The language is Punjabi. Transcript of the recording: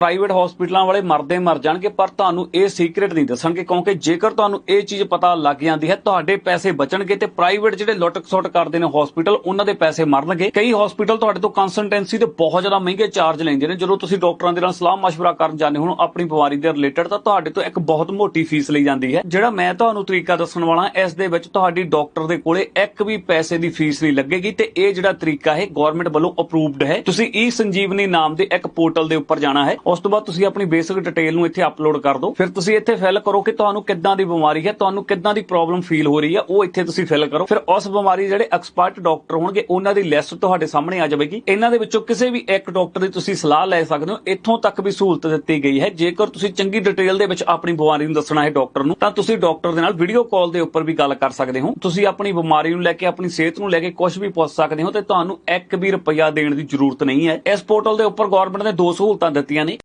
ਪ੍ਰਾਈਵੇਟ ਹਸਪੀਟਲਾਂ ਵਾਲੇ ਮਰਦੇ ਮਰ ਜਾਣਗੇ ਪਰ ਤੁਹਾਨੂੰ ਇਹ ਸੀਕ੍ਰੀਟ ਨਹੀਂ ਦੱਸਣਗੇ ਕਿਉਂਕਿ ਜੇਕਰ ਤੁਹਾਨੂੰ ਇਹ ਚੀਜ਼ ਪਤਾ ਲੱਗ ਜਾਂਦੀ ਹੈ ਤੁਹਾਡੇ ਪੈਸੇ ਬਚਣਗੇ ਤੇ ਪ੍ਰਾਈਵੇਟ ਜਿਹੜੇ ਲੁੱਟ-ਖਸੁੱਟ ਕਰਦੇ ਨੇ ਹਸਪੀਟਲ ਉਹਨਾਂ ਦੇ ਪੈਸੇ ਮਰਨਗੇ ਕਈ ਹਸਪੀਟਲ ਤੁਹਾਡੇ ਤੋਂ ਕੰਸਲਟੈਂਸੀ ਤੇ ਬਹੁਤ ਜ਼ਿਆਦਾ ਮਹਿੰਗੇ ਚਾਰਜ ਲੈਂਦੇ ਨੇ ਜਦੋਂ ਤੁਸੀਂ ਡਾਕਟਰਾਂ ਦੇ ਨਾਲ ਸਲਾਹ مشورہ ਕਰਨ ਜਾਂਦੇ ਹੋ ਆਪਣੀ ਬਿਮਾਰੀ ਦੇ ਰਿਲੇਟਡ ਤਾਂ ਤੁਹਾਡੇ ਤੋਂ ਇੱਕ ਬਹੁਤ ਮੋਟੀ ਫੀਸ ਲਈ ਜਾਂਦੀ ਹੈ ਜਿਹੜਾ ਮੈਂ ਤੁਹਾਨੂੰ ਤਰੀਕਾ ਦੱਸਣ ਵਾਲਾ ਇਸ ਦੇ ਵਿੱਚ ਤੁਹਾਡੀ ਡਾਕਟਰ ਦੇ ਕੋਲੇ ਇੱਕ ਵੀ ਪੈਸੇ ਦੀ ਫੀਸ ਨਹੀਂ ਲੱਗੇਗੀ ਤੇ ਇਹ ਜਿਹੜਾ ਤਰੀਕਾ ਹੈ ਗਵਰਨਮੈਂਟ ਵੱਲੋਂ ਅਪਰੂਵਡ ਹੈ ਤੁਸੀਂ ਈ ਸੰਜੀਵਨੀ ਨਾਮ ਦੇ ਇੱਕ ਪੋਰਟਲ ਦੇ ਉੱਪਰ ਜਾਣਾ ਹੈ ਉਸ ਤੋਂ ਬਾਅਦ ਤੁਸੀਂ ਆਪਣੀ ਬੇਸਿਕ ਡਿਟੇਲ ਨੂੰ ਇੱਥੇ ਅਪਲੋਡ ਕਰ ਦਿਓ। ਫਿਰ ਤੁਸੀਂ ਇੱਥੇ ਫਿਲ ਕਰੋ ਕਿ ਤੁਹਾਨੂੰ ਕਿੱਦਾਂ ਦੀ ਬਿਮਾਰੀ ਹੈ, ਤੁਹਾਨੂੰ ਕਿੱਦਾਂ ਦੀ ਪ੍ਰੋਬਲਮ ਫੀਲ ਹੋ ਰਹੀ ਹੈ, ਉਹ ਇੱਥੇ ਤੁਸੀਂ ਫਿਲ ਕਰੋ। ਫਿਰ ਉਸ ਬਿਮਾਰੀ ਜਿਹੜੇ ਐਕਸਪਰਟ ਡਾਕਟਰ ਹੋਣਗੇ, ਉਹਨਾਂ ਦੀ ਲਿਸਟ ਤੁਹਾਡੇ ਸਾਹਮਣੇ ਆ ਜਾਵੇਗੀ। ਇਹਨਾਂ ਦੇ ਵਿੱਚੋਂ ਕਿਸੇ ਵੀ ਇੱਕ ਡਾਕਟਰ ਦੀ ਤੁਸੀਂ ਸਲਾਹ ਲੈ ਸਕਦੇ ਹੋ, ਇੱਥੋਂ ਤੱਕ ਵੀ ਸਹੂਲਤ ਦਿੱਤੀ ਗਈ ਹੈ। ਜੇਕਰ ਤੁਸੀਂ ਚੰਗੀ ਡਿਟੇਲ ਦੇ ਵਿੱਚ ਆਪਣੀ ਬਿਮਾਰੀ ਨੂੰ ਦੱਸਣਾ ਹੈ ਡਾਕਟਰ ਨੂੰ, ਤਾਂ ਤੁਸੀਂ ਡਾਕਟਰ ਦੇ ਨਾਲ ਵੀਡੀਓ ਕਾਲ ਦੇ ਉੱਪਰ ਵੀ ਗੱਲ ਕਰ ਸਕਦੇ ਹੋ। ਤੁਸੀਂ ਆਪਣੀ ਬਿਮਾਰੀ ਨੂੰ ਲੈ ਕੇ, ਆਪਣੀ ਸਿਹਤ ਨੂੰ ਲੈ ਕੇ ਕੁਝ ਵੀ ਪੁੱਛ ਸਕਦੇ ਹੋ ਤੇ ਤੁਹਾਨੂੰ 1 ਵੀ ਰੁਪਿਆ ਦੇਣ ਦੀ ਜ਼ਰੂਰਤ ਨਹੀਂ ਹੈ। ਇਸ ਪੋਰਟਲ ਦੇ ਉੱਪਰ ਗਵਰਨਮੈਂਟ ਨੇ ਦੋ ਸਹੂਲਤਾਂ ਦਿੱਤੀਆਂ ਨੇ।